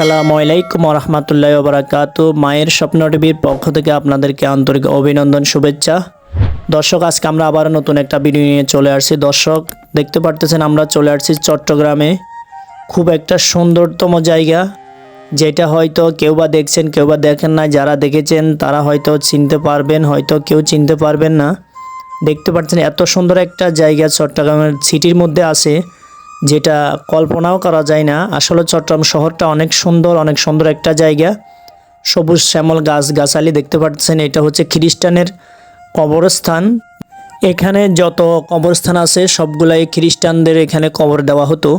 আসসালামু আলাইকুম রহমতুল্লাহ বরাকাত মায়ের স্বপ্ন টিভির পক্ষ থেকে আপনাদেরকে আন্তরিক অভিনন্দন, শুভেচ্ছা। দর্শক, আজকে আমরা আবার নতুন একটা ভিডিও নিয়ে চলে আসছি। দর্শক, দেখতে পারতেছেন আমরা চলে আসছি চট্টগ্রামে। খুব একটা সুন্দরতম জায়গা, যেটা হয়তো কেউ বা দেখছেন, কেউ বা দেখেন না। যারা দেখেছেন, তারা হয়তো চিনতে পারবেন, হয়তো কেউ চিনতে পারবেন না। দেখতে পাচ্ছেন এত সুন্দর একটা জায়গা চট্টগ্রামের সিটির মধ্যে আছে। যেটা কল্পনাও করা যায় না। আসলে চট্টগ্রাম শহরটা অনেক সুন্দর অনেক সুন্দর একটা জায়গা। সবুজ শ্যামল গাছ, গাছালি দেখতে পাচ্ছেন এটা হচ্ছে খ্রিস্টানের কবরস্থান। এখানে যত কবরস্থান আছে, সবগুলাই খ্রিস্টানদের এখানে কবর দেওয়া হতো।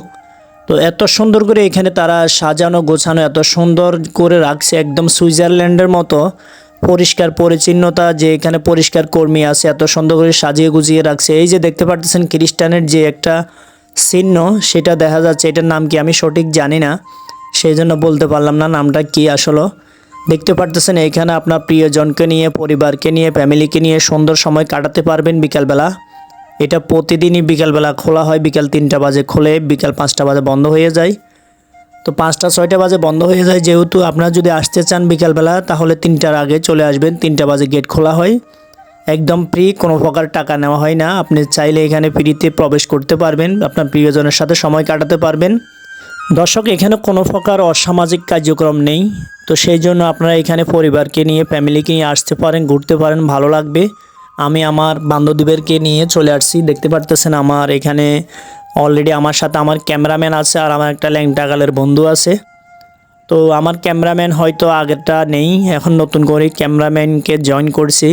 তো এত সুন্দর করে এখানে তারা সাজানো, গোছানো, এত সুন্দর করে রাখছে একদম সুইজারল্যান্ডের মতো। পরিষ্কার পরিচ্ছন্নতা, যে এখানে পরিষ্কার কর্মী আছে, এত সুন্দর করে সাজিয়ে গুজিয়ে রাখছে। এই যে দেখতে পাচ্ছেন খ্রিস্টানের যে একটা চিহ্ন, সেটা দেখা যাচ্ছে, এটার নাম কি আমি সঠিক জানি না। সেই জন্য বলতে পারলাম না নামটা কি আসলে। দেখতে পারতেছেন, এখানে আপনার প্রিয়জনকে নিয়ে, পরিবারকে নিয়ে, ফ্যামিলিকে নিয়ে সুন্দর সময় কাটাতে পারবেন বিকালবেলা। এটা প্রতিদিনই বিকালবেলা খোলা হয়, বিকাল তিনটা বাজে খোলে, বিকাল পাঁচটা বাজে বন্ধ হয়ে যায়। তো পাঁচটা, ছয়টা বাজে বন্ধ হয়ে যায়, যেহেতু আপনারা যদি আসতে চান বিকালবেলা, তাহলে তিনটার আগে চলে আসবেন, তিনটা বাজে গেট খোলা হয়। একদম ফ্রি কোনো প্রকার টাকা নেওয়া হয় না। আপনি চাইলে এখানে ফ্রিতে প্রবেশ করতে পারবেন, আপনার প্রিয়জনের সাথে সময় কাটাতে পারবেন। দর্শক, এখানে কোনো প্রকার অসামাজিক কার্যক্রম নেই। তো সেই জন্য আপনারা এখানে পরিবারকে নিয়ে ফ্যামিলিকে নিয়ে আসতে পারেন, ঘুরতে পারেন, ভালো লাগবে। আমি আমার বান্ধবীদেরকে নিয়ে চলে আসছি, দেখতে পারতেছেন আমার এখানে অলরেডি আমার সাথে আমার ক্যামেরাম্যান আছে আর আমার একটা ল্যাংটাগালের বন্ধু আছে। তো আমার ক্যামেরাম্যান হয়তো আগেরটা নেই, এখন নতুন করে ক্যামেরাম্যানকে জয়েন করছি।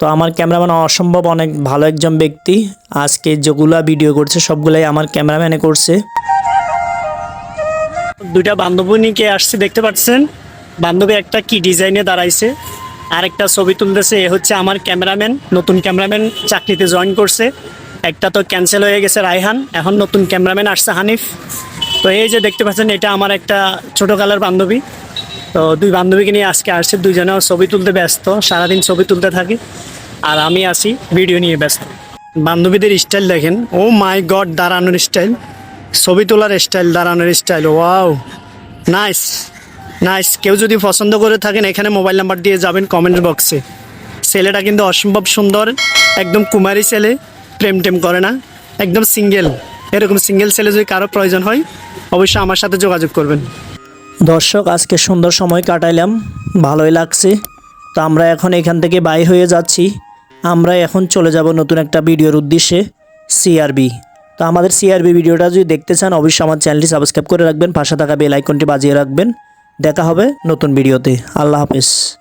তো আমার ক্যামেরাম্যান অসম্ভব অনেক ভালো একজন ব্যক্তি। আজকে যেগুলা ভিডিও করছে, সবগুলাই আমার ক্যামেরাম্যানে করছে। দুইটা বান্ধবী নিয়ে আসছে, দেখতে পাচ্ছেন? বান্ধবী একটা কি ডিজাইনে দাঁড়াইছে আর একটা ছবি তুলতেছে, এ হচ্ছে আমার ক্যামেরাম্যান, নতুন ক্যামেরাম্যান চাকরিতে জয়েন করছে। একটা তো ক্যান্সেল হয়ে গেছে রায়হান, এখন নতুন ক্যামেরাম্যান আসছে হানিফ। তো এই যে দেখতে পাচ্ছেন, এটা আমার একটা ছোটো কালার বান্ধবী। তো দুই বান্ধবীকে নিয়ে আজকে আসছে দুজনেও ছবি তুলতে ব্যস্ত, সারাদিন ছবি তুলতে থাকে। আর আমি আসি ভিডিও নিয়ে ব্যস্ত। বান্ধবীদের স্টাইল দেখেন। ও মাই গড দাঁড়ানোর স্টাইল ছবি তোলার স্টাইল দাঁড়ানোর স্টাইল ওয়াও নাইস নাইস কেউ যদি পছন্দ করে থাকেন, এখানে মোবাইল নাম্বার দিয়ে যাবেন কমেন্ট বক্সে ছেলেটা কিন্তু অসম্ভব সুন্দর। একদম কুমারী ছেলে, প্রেম টেম করে না। একদম সিঙ্গেল এরকম সিঙ্গেল ছেলে যদি কারও প্রয়োজন হয়, অবশ্যই আমার সাথে যোগাযোগ করবেন। দর্শক, আজকে সুন্দর সময় কাটাইলাম। ভালোই লাগছে। তো আমরা এখন এখান থেকে বাই হয়ে যাচ্ছি। আমরা এখন চলে যাব নতুন একটা ভিডিওর উদ্দেশ্যে সিআরবি তো আমাদের সিআরবি ভিডিওটা যদি দেখতে চান, অবশ্যই আমার চ্যানেলটি সাবস্ক্রাইব করে রাখবেন, পাশে থাকা বেল আইকনটি বাজিয়ে রাখবেন। দেখা হবে নতুন ভিডিওতে। আল্লাহ হাফেজ।